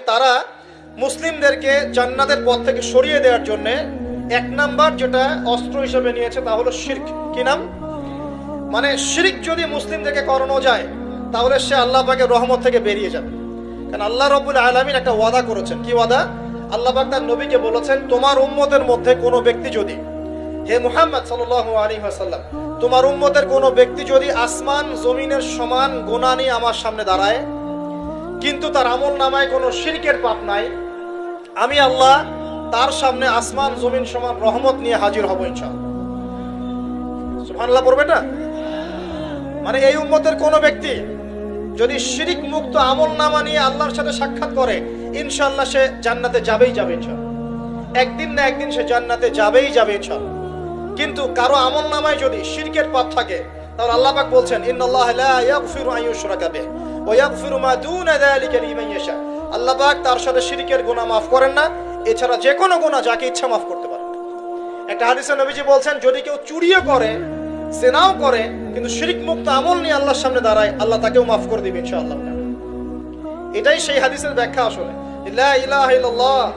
তারা মুসলিমদেরকে জান্নাতের পথ থেকে সরিয়ে দেওয়ার জন্য এক নাম্বার যেটা অস্ত্র হিসেবে নিয়েছে তা হলো শির্ক। কি নাম? মানে শিরিক যদি মুসলিমদেরকে করানো যায়, তাহলে সে আল্লাহ রহমত থেকে বেরিয়ে যাবে। কারণ আল্লাহ রবুল আলমিন একটা ওয়াদা করেছেন। কি ওয়াদা? আল্লাহ পাক তার নবীকে বলেছেন, তোমার উম্মতের মধ্যে কোনো ব্যক্তি যদি হে মুহাম্মদ সাল্লাহ আলী আসাল্লাম তোমার উম্মতের কোনো ব্যক্তি যদি আসমান জমিনের সমান গোনা নিয়ে আমার সামনে দাঁড়ায় কিন্তু তার আমল নামায় কোনো শিরকের পাপ নাই। আমি আল্লাহ তার সামনে আসমান, জমিন সমান রহমত নিয়ে হাজির হব ইনশাআল্লাহ। পড়বে না মানে এই উম্মতের কোনো ব্যক্তি যদি শিরিক মুক্ত আমল নামা নিয়ে আল্লাহর সাথে সাক্ষাৎ করে, ইনশাআল্লাহ সে জান্নাতে যাবেই যাবে ইনশাআল্লাহ। একদিন না একদিন সে জান্নাতে যাবেই যাবে ইনশাআল্লাহ। কিন্তু কারও আমল নামায় যদি শিরকের পাপ থাকে, তাহলে আল্লাহ পাক বলছেন, ইন্নাল্লাহ ওয়া মা দুনা যালিকা লিমান ইয়াশা আল্লাহ পাক তার সাথে শিরকের গুনাহ মাফ করেন না, এছাড়া যে কোনো গুনাহ যাকে ইচ্ছা মাফ করতে পারেন। একটা হাদিসে নবীজি বলছেন, যদি কেউ চুরিও করে সেনাও করে, কিন্তু শিরিক মুক্ত আমল নিয়ে আল্লাহর সামনে দাঁড়ায়, আল্লাহ তাকেও মাফ করে দিবে ইনশাআল্লাহ। এটাই সেই হাদিসের ব্যাখ্যা আসলে। লা ইলাহা ইল্লাল্লাহ,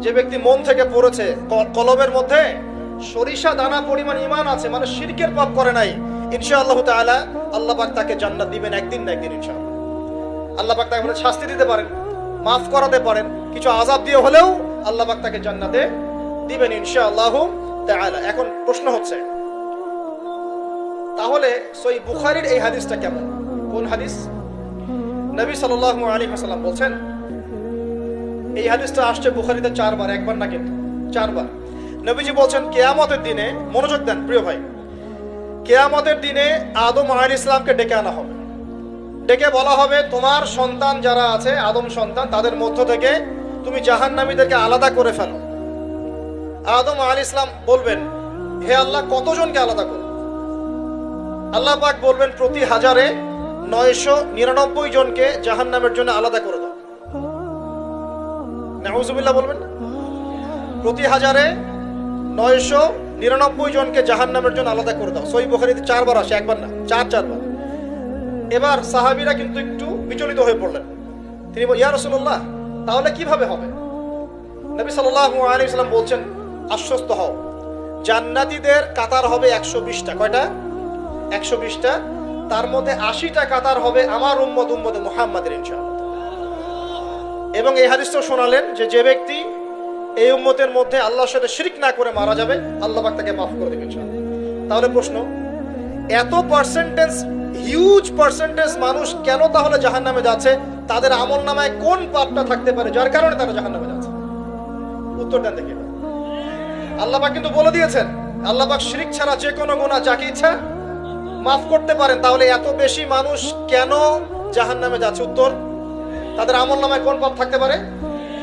যে ব্যক্তি মন থেকে পড়েছে, ক- কলবের মধ্যে সরিষা দানা পরিমাণ ইমান আছে মানে শিরকের পাপ করে নাই, ইনশাআল্লাহ তাআলা আল্লাহ পাক তাকে জান্নাত দিবেন একদিন না একদিন ইনশাআল্লাহ। আল্লাহ পাক তাকে শাস্তি দিতে পারেন, মাফ করাতে পারেন। কিছু আজাব দিয়ে হলেও আল্লাহ পাক তাকে জান্নাতে দিবেন ইনশাআল্লাহ তাআলা। এখন প্রশ্ন হচ্ছে, তাহলে সই বুখারীর এই হাদিসটা কেমন? কোন হাদিস? নবী সাল্লাল্লাহু আলাইহি ওয়াসাল্লাম বলছেন, এই হাদিসটা আসছে বুখারীতে চারবার, একবার না কিন্তু, চারবার। নবীজি বলছেন, কেয়ামতের দিনে মনোযোগ দেন প্রিয় ভাই, কেয়ামতের দিনে আদম আলাইহিস ইসলামকে ডেকে আনা হবে। ডেকে বলা হবে, তোমার সন্তান যারা আছে, আদম সন্তান, তাদের মধ্য থেকে তুমি জাহান্নামীদেরকে আলাদা করে ফেলো। আদম আল ইসলাম বলবেন, হে আল্লাহ, কতজনকে আলাদা করো? আল্লাহ পাক বলবেন, প্রতি হাজারে নয়শো নিরানব্বই জনকে জাহান্নামের জন্য আলাদা করে দাও। নাউজুবিল্লাহ বলবেন, প্রতি হাজারে নয়শো নিরানব্বই জনকে জাহান্নামের জন্য আলাদা করে দাও। সই বুখারিতে চারবার আসে, একবার না, চার, চারবার। এবার সাহাবীরা কিন্তু একটু বিচলিত হয়ে পড়লেন। তিনি ইয়া রসুল্লাহ তাহলে কীভাবে হবে? নবী সাল্লাম বলছেন, আশ্বস্ত হও, জান্নাতীদের কাতার হবে একশো বিশটা। কয়টা? একশো বিশটা। তার মধ্যে আশিটা কাতার হবে আমার উম্মত, উম্মতে মুহাম্মাদের, ইনশাআল্লাহ। এবং এই হাদিসটাও শোনালেন যে যে ব্যক্তি এই উম্মতের মধ্যে আল্লাহর সাথে শিরিক না করে মারা যাবে, আল্লাহ তাকে মাফ করে দেবে ইনশাআল্লাহ। তাহলে প্রশ্ন, এত পার্সেন্টেজ হিউজ পার্সেন্টেজ মানুষ কেন তাহলে জাহান্নামে যাচ্ছে? তাদের আমল নামায় কোন পাপটা থাকতে পারে? যার কারণে তারা জাহান্নামে যাচ্ছে। উত্তরটা দেখে এবার। আল্লাহ কিন্তু বলে দিয়েছেন আল্লাহ পাক শিরিক ছাড়া যে কোনো গুনাহ যাকে ইচ্ছা মাফ করতে পারেন। তাহলে এত বেশি মানুষ কেন জাহান্নামে যাচ্ছে? উত্তর, তাদের আমল নামায় কোন পাপ থাকতে পারে?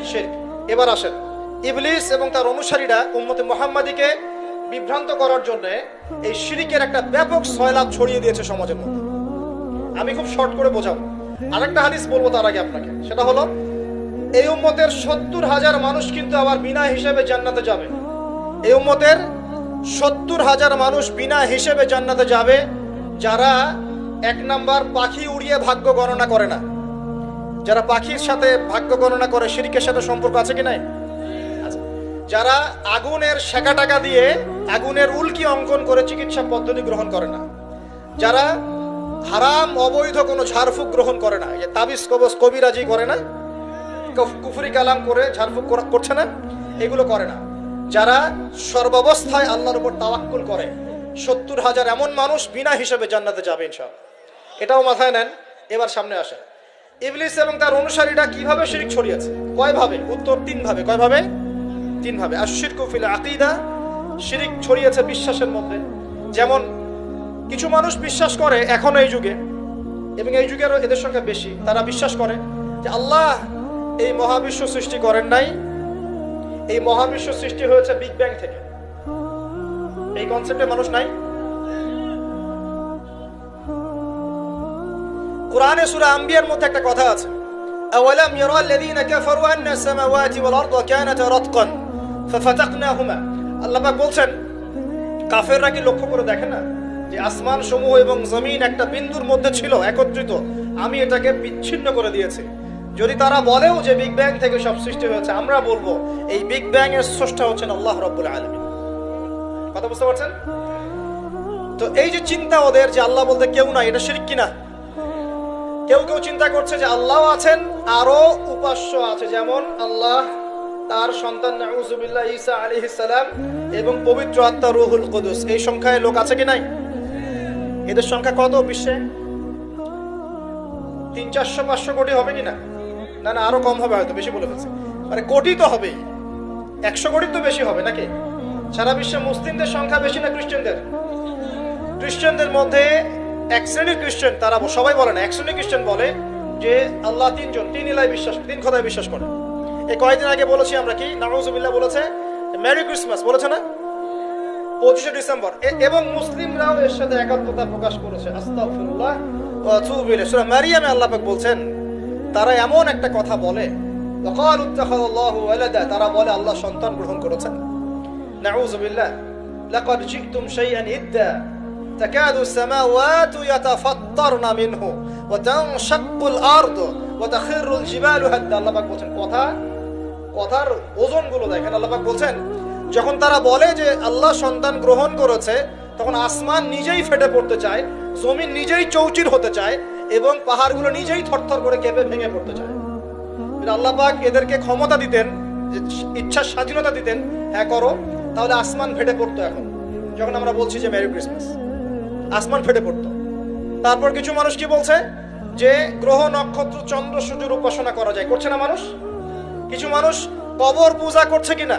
শিরক। এবার আসেন, ইবলিস এবং তার অনুসারীরা উম্মতে মোহাম্মদীকে বিভ্রান্ত করার জন্য এই শিরিকের একটা ব্যাপক সয়লাভ ছড়িয়ে দিয়েছে সমাজের মধ্যে। আমি খুব শর্ট করে বোঝাবো। আরেকটা হাদিস বলব তার আগে আপনাকে। সেটা হলো, এই উম্মতের সত্তর হাজার মানুষ কিন্তু আবার বিনা হিসেবে জান্নাতে যাবে। এই উম্মতের সত্তর হাজার মানুষ বিনা হিসেবে জান্নাতে যাবে, যারা এক নাম্বার পাখি উড়িয়ে ভাগ্য গণনা করে না। যারা পাখির সাথে ভাগ্য গণনা করে শিরিকের সাথে সম্পর্ক আছে কি নাই। যারা আগুনের শেখা টাকা দিয়ে আগুনের উল্কি অঙ্কন করে চিকিৎসা পদ্ধতি গ্রহণ করে না। যারা হারাম, অবৈধ কোনো ঝাড়ফুঁক গ্রহণ করে না। যে তাবিজ কবজ কবিরাজি করে না, কফ- কুফরি কালাম করে ঝাড়ফুঁক করছে না, এগুলো করে না। যারা সর্বাবস্থায় আল্লাহর উপর তাওয়াক্কুল করে, সত্তর হাজার এমন মানুষ বিনা হিসেবে জান্নাতে যাবে ইনশাআল্লাহ। এটাও মাথায় নেন, এবার সামনে আসেন। ইবলিস এবং তার অনুসারীরা কীভাবে শিরিক ছড়িয়েছে? কয় ভাবে উত্তর তিন ভাবে কয় ভাবে তিন ভাবে আর শিরকু আকিদা শিরিক ছড়িয়েছে বিশ্বাসের মধ্যে। যেমন কিছু মানুষ বিশ্বাস করে এখন এই যুগে এবং এই যুগেরও এদের সংখ্যা বেশি তারা বিশ্বাস করে যে আল্লাহ এই মহাবিশ্ব সৃষ্টি করেন নাই এই মহাবিশ্ব সৃষ্টি হয়েছে বিগ ব্যাং থেকে এই কনসেপ্টে মানুষ নাই কোরআনে সূরা আম্বিয়ার মধ্যে একটা কথা আছে أولم يرى الذين كفروا أن السماوات والأرض كانتا رتقا ففتقناهما আল্লাহ পাক বলছেন কাফেররা কি লক্ষ্য করে দেখে না যে আসমান সমূহ এবং জমিন একটা বিন্দুর মধ্যে ছিল, একত্রিত। আমি এটাকে বিচ্ছিন্ন করে দিয়েছি। যদি তারা বলেও যে বিগ ব্যাং থেকে সব সৃষ্টি হয়েছে, আমরা বলব, এই বিগ ব্যাং এর স্রষ্টা হচ্ছেন আল্লাহ রব্বুল আলমী কথা বুঝতে পারছেন? তো এই যে চিন্তা ওদের, যে আল্লাহ বলতে কেউ নাই, এটা শিরিক কিনা? কেউ কেউ চিন্তা করছে যে আল্লাহ আছেন আরও উপাস্য আছে, যেমন আল্লাহ তার সন্তান নাউজুবিল্লাহ ঈসা আলাইহিস সালাম এবং পবিত্র আত্মা রুহুল কুদুস। এই সংখ্যায় লোক আছে কি নাই? এদের সংখ্যা কত বিশ্বে? তিন, চারশো, পাঁচশো কোটি হবে কি না? না না, আরও কম হবে হয়তো, বেশি বলে ফেলছে। মানে কোটি তো হবে একশো কোটি তো বেশি হবে নাকি? সারা বিশ্বে মুসলিমদের সংখ্যা বেশি না খ্রিস্টানদের? খ্রিস্টানদের মধ্যে এক শ্রেণির খ্রিস্টান, তারা সবাই বলে না, এক শ্রেণির খ্রিস্টান বলে যে আল্লাহ তিনজন, তিন ইলাই বিশ্বাস, তিন খোদায় বিশ্বাস করে এই কয়েকদিন আগে বলেছি আমরা কি? নামাজুবিল্লাহ বলেছে মেরি ক্রিসমাস বলেছে না? পঁচিশে ডিসেম্বর এ- এবং মুসলিমরাও এর সাথে একাত্মতা প্রকাশ করেছে আস্তাগফিরুল্লাহ ওয়া আতুবু ইলাইহি সূরা মারিয়ামে আল্লাহ পাক বলছেন তারা এমন একটা কথা বলে ওয়াকালু ইত্তাখাযাল্লাহু ওয়ালাদা তারা বলে আল্লাহ সন্তান গ্রহণ করেছেন নাউযু বিল্লাহ লাকাদ জি'তুম শাইআন ইদ্দা تكاد السماوات يتفطرن منه وتنشق الأرض وتخر الجبال هدا আল্লাহ পাক বলছেন কথা কথার ওজনগুলো দেখেন আল্লাপাক বলছেন যখন তারা বলে যে আল্লাহ সন্তান গ্রহণ করেছে, তখন আসমান নিজেই ফেটে পড়তে চায়, জমিন নিজেই চৌচির হতে চায়, এবং পাহাড়গুলো নিজেই থরথর করে কেঁপে ভেঙে পড়তে চায়। আল্লাহ পাক এদেরকে ক্ষমতা দিতেন, যে ইচ্ছার স্বাধীনতা দিতেন হ্যাঁ করো, তাহলে আসমান ফেটে পড়তো এখন। যখন আমরা বলছি যে মেরি ক্রিসমাস আসমান ফেটে পড়তো। তারপর কিছু মানুষ কি বলছে? যে গ্রহ, নক্ষত্র, চন্দ্র, সূর্যের উপাসনা করা যায়। করছে না মানুষ? কিছু মানুষ কবর পূজা করছে কিনা?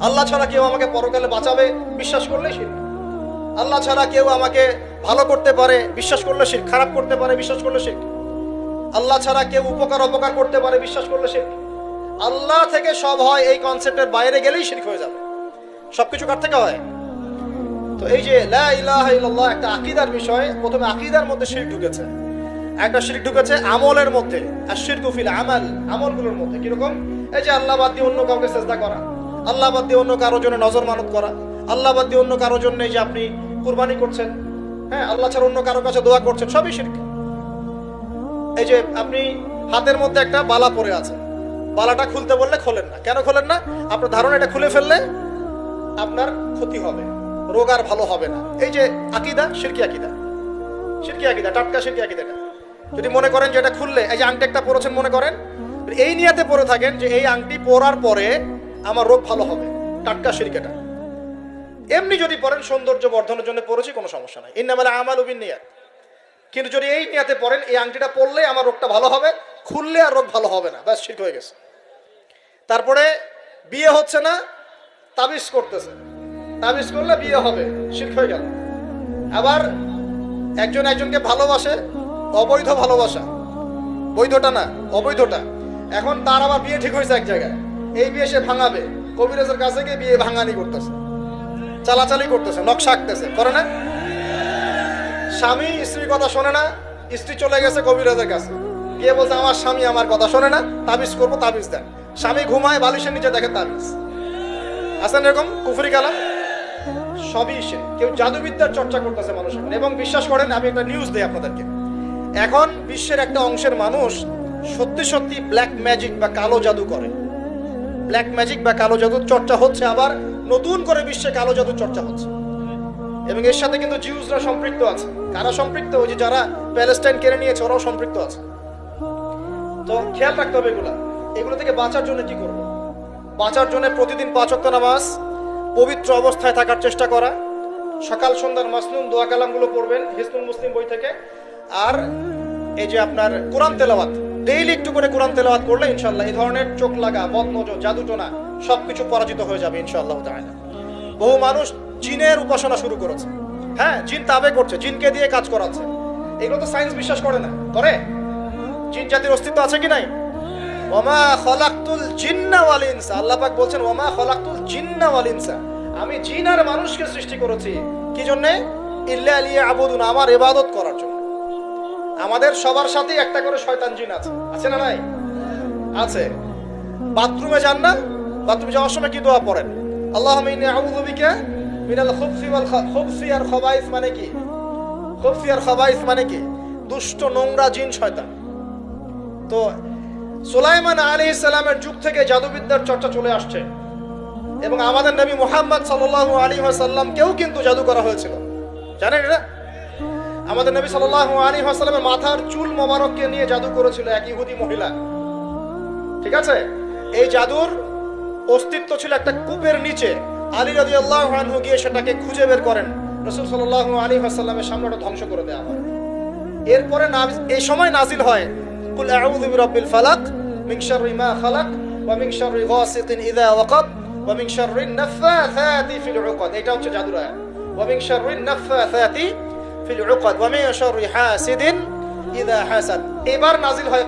আল্লাহ ছাড়া কেউ আমাকে পরকালে বাঁচাবে? বিশ্বাস করলে শির্ক আল্লাহ ছাড়া কেউ আমাকে ভালো করতে পারে? বিশ্বাস করলে শির্ক খারাপ করতে পারে? বিশ্বাস করলে শির্ক আল্লাহ ছাড়া কেউ উপকার, অপকার করতে পারে? বিশ্বাস করলে শির্ক আল্লাহ থেকে সব হয় এই কনসেপ্টের বাইরে গেলেই শির্ক হয়ে যাবে। সবকিছু কার থেকে হয়? তো এই যে লা একটা আকীদার বিষয়, প্রথমে আকীদার মধ্যে শিরক ঢুকেছে। একটা শিরক ঢুকেছে আমলের মধ্যে। আর আমলগুলোর মধ্যে। কীরকম? এই যে আল্লাহ বাদ দিয়ে অন্য কাউকে চেষ্টা করা। আল্লাহ বাদ দিয়ে অন্য কারোর জন্য নজর মানত করা। আল্লাহ বাদ দিয়ে অন্য কারোর জন্য যে আপনি কুরবানি করছেন হ্যাঁ আল্লাহ ছাড়া অন্য কারোর কাছে দোয়া করছেন, সবই শিরক। এই যে আপনি হাতের মধ্যে একটা বালা পরে আছে বালাটা খুলতে বললে খোলেন না। কেন খোলেন না? আপনার ধারণা এটা খুলে ফেললে আপনার ক্ষতি হবে, রোগ আর ভালো হবে না। এই যে আকিদা, শিরকি আকিদা। শিরকি আকিদা, টাটকা শিরকি আকিদাটা যদি মনে করেন যে এটা খুললে, এই যে আংটি একটা পরেছেন মনে করেন, এই নিয়াতে পরে থাকেন যে এই আংটি পরার পরে আমার রোগ ভালো হবে। টাটকা শিরকেটা এমনি যদি পরেন সৌন্দর্য বর্ধনের জন্য পরেছি কোনো সমস্যা নাই। ইন্নামালা আমাল উবিন নিয়াত। কিন্তু যদি এই নিয়াতে পরেন এই আংটিটা পরলে আমার রোগটা ভালো হবে, খুললে আর রোগ ভালো হবে না। ব্যাস, ঠিক হয়ে গেছে। তারপরে বিয়ে হচ্ছে না, তাবিজ করতেছে। তাবিজ করলে বিয়ে হবে, শির্ক হয়ে গেল। আবার একজন একজনকে ভালোবাসে, অবৈধ ভালোবাসা। বৈধটা না, অবৈধটা। এখন তার আবার বিয়ে ঠিক হয়েছে এক জায়গায়। এই বিয়ে সে ভাঙাবে। কবিরাজের কাছে গিয়ে বিয়ে ভাঙানি করতেছে। চালাচালি করতেছে, নকশা আঁকতেছে। করে না? স্বামী স্ত্রীর কথা শোনে না, স্ত্রী চলে গেছে কবিরাজের কাছে। গিয়ে বলছে, আমার স্বামী আমার কথা শোনে না, তাবিজ করব, তাবিজ দেন। স্বামী ঘুমায়, বালিশের নিচে দেখে তাবিজ। আছেন এরকম? কুফরি কালাম সবই সে। কেউ জাদুবিদ্যার চর্চা করতেছে মানুষ এবং বিশ্বাস করেন, আমি একটা নিউজ দিই আপনাদেরকে। এখন বিশ্বের একটা অংশের মানুষ সত্যি সত্যি ব্ল্যাক ম্যাজিক বা কালো জাদু করে। ব্ল্যাক ম্যাজিক বা কালো জাদুর চর্চা হচ্ছে, আবার নতুন করে বিশ্বে কালো জাদুর চর্চা হচ্ছে। এবং এর সাথে কিন্তু জিউসরা সম্পৃক্ত আছে। কারা সম্পৃক্ত? ওই যে যারা প্যালেস্টাইন কেড়ে নিয়েছে, ওরাও সম্পৃক্ত আছে। তো খেয়াল রাখতে হবে এগুলা। এগুলো থেকে বাঁচার জন্য কি করব? বাঁচার জন্য প্রতিদিন পাঁচ ওয়াক্ত নামাজ, পবিত্র অবস্থায় থাকার চেষ্টা করা, সকাল সন্ধ্যার মাসনুন দোয়া কালামগুলো পড়বেন হিসনুল মুসলিম বই থেকে, আর এই যে আপনার কোরআন তেলাওয়াত। ডেইলি একটু করে কোরআন তেলাওয়াত করলে ইনশাল্লাহ এই ধরনের চোখ লাগা, বদনজর জাদুটোনা সবকিছু পরাজিত হয়ে যাবে ইনশাআল্লাহ তাআলা। বহু মানুষ জিনের উপাসনা শুরু করেছে। হ্যাঁ জিন তাবে করছে, জিনকে দিয়ে কাজ করাচ্ছে। এগুলো তো সায়েন্স বিশ্বাস করে না। করে? জিন জাতির অস্তিত্ব আছে কি নাই? ওমা খলাকতুল জিন্না ওয়াল ইনসা। আল্লাহ পাক বলছেন, ওমা খলাকতুল জিন্না ওয়াল ইনসা। আমি জিন আর মানুষকে সৃষ্টি করেছি। কি জন্যে? ইল্লা আলিয়া আবুদুন আমার ইবাদত করার জন্য। আমাদের সবার সাথেই একটা করে শয়তান জিন আছে। আছে না নাই? আছে। বাথরুমে যান না, বাথরুমে যাওয়ার সময় কি দোয়া পড়েন? আল্লাহ ইন্নী আউযু বিকা মিনাল খুবসি ওয়াল খুবসি আর খবাইস মানে কি? খুবসি আর খবাইস মানে কি? দুষ্ট, নোংরা জিন শয়তান। তো সুলাইমান আলী ইসলামের যুগ থেকে জাদুবিদ্যার চর্চা চলে আসছে। এবং আমাদের নবী মুহাম্মদ সাল্লাল্লাহু আলী সাল্লামকেও কিন্তু জাদু করা হয়েছিল। জানেন এটা আমাদের নবী সাল্লাল্লাহু আলী সাল্লামের মাথার চুল মোবারককে নিয়ে জাদু করেছিল এক ইহুদি মহিলা। ঠিক আছে? এই জাদুর অস্তিত্ব ছিল একটা কূপের নিচে। আলী রাজি আল্লাহ আনহু গিয়ে সেটাকে খুঁজে বের করেন। রসুল সাল্লাহ আলী আসাল্লামের সামনে ওটা ধ্বংস করে দেওয়া হয়। এরপরে এই সময় নাজিল হয় ফালাক ফিল এটা হচ্ছে জাদুর আয়াত। এবার নাজিল হয়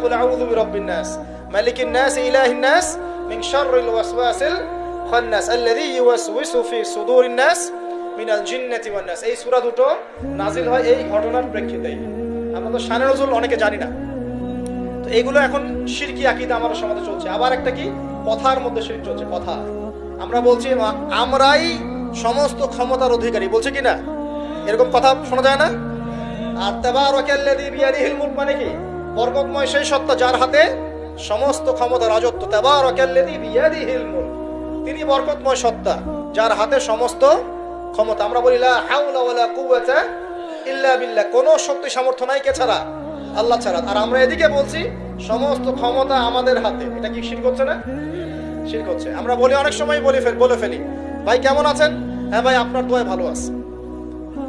এই ঘটনার আমরা তো অনেকে তো এখন শিরকি সমাজে চলছে। আবার একটা কি? কথার মধ্যে চলছে, কথা। আমরা বলছি, আমরাই সমস্ত ক্ষমতার অধিকারী। বলছে কি না? এরকম কথা শোনা যায় না। আর তাবারাকাল্লাযী বিয়াদিহিল মুলক মানে কি? বরকতময় সেই সত্তা যার হাতে সমস্ত ক্ষমতা, রাজত্ব, তাবারাকাল্লাযী বিয়াদিহিল মুলক। তিনি বরকতময় সত্তা যার হাতে সমস্ত ক্ষমতা। আমরা বলি, লা হাওলা ওয়ালা কুওয়াতা ইল্লা বিল্লাহ। কোনো শক্তি সামর্থ্য নাই কে ছাড়া? আল্লাহ ছাড়া। আর আমরা এদিকে বলছি, সমস্ত ক্ষমতা আমাদের হাতে। এটা কি শির করছে না? শির করছে আমরা বলি, অনেক সময় বলি বলে ফেলি। ভাই, কেমন আছেন? হ্যাঁ ভাই, আপনার দোয়ায় ভালো আছে।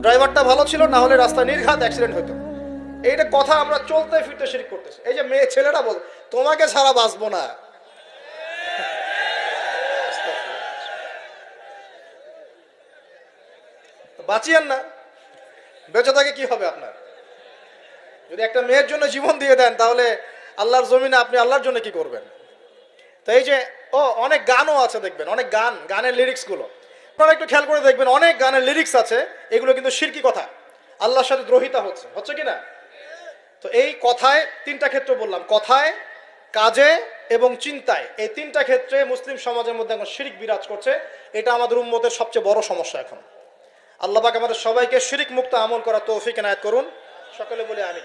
ড্রাইভারটা ভালো ছিল, না হলে রাস্তায় নির্ঘাত অ্যাক্সিডেন্ট হতো। এইটা কথা আমরা চলতে ফিরতে শিরিক করতেছি। এই যে মেয়ে ছেলেরা বল, তোমাকে ছাড়া বাঁচবো না। বাঁচিয়েন না। বেঁচে থাকে কি হবে আপনার? যদি একটা মেয়ের জন্য জীবন দিয়ে দেন, তাহলে আল্লাহর জমিনে আপনি আল্লাহর জন্য কি করবেন? তো এই যে, ও, অনেক গানও আছে দেখবেন, অনেক গান, গানের লিরিক্সগুলো আপনারা একটু খেয়াল করে দেখবেন, অনেক গানের লিরিক্স আছে, এগুলো কিন্তু শিরকি কথা। আল্লাহর সাথে দ্রোহিতা হচ্ছে হচ্ছে কি না তো এই কথায় তিনটা ক্ষেত্র বললাম, কথায়, কাজে এবং চিন্তায়। এই তিনটা ক্ষেত্রে মুসলিম সমাজের মধ্যে এখন শিরিক বিরাজ করছে, এটা আমাদের উম্মতের সবচেয়ে বড় সমস্যা এখন। আল্লাহ পাক আমাদের সবাইকে শিরিক মুক্ত আমল করা তৌফিক এনায়েত করুন। সকলে বলে আমি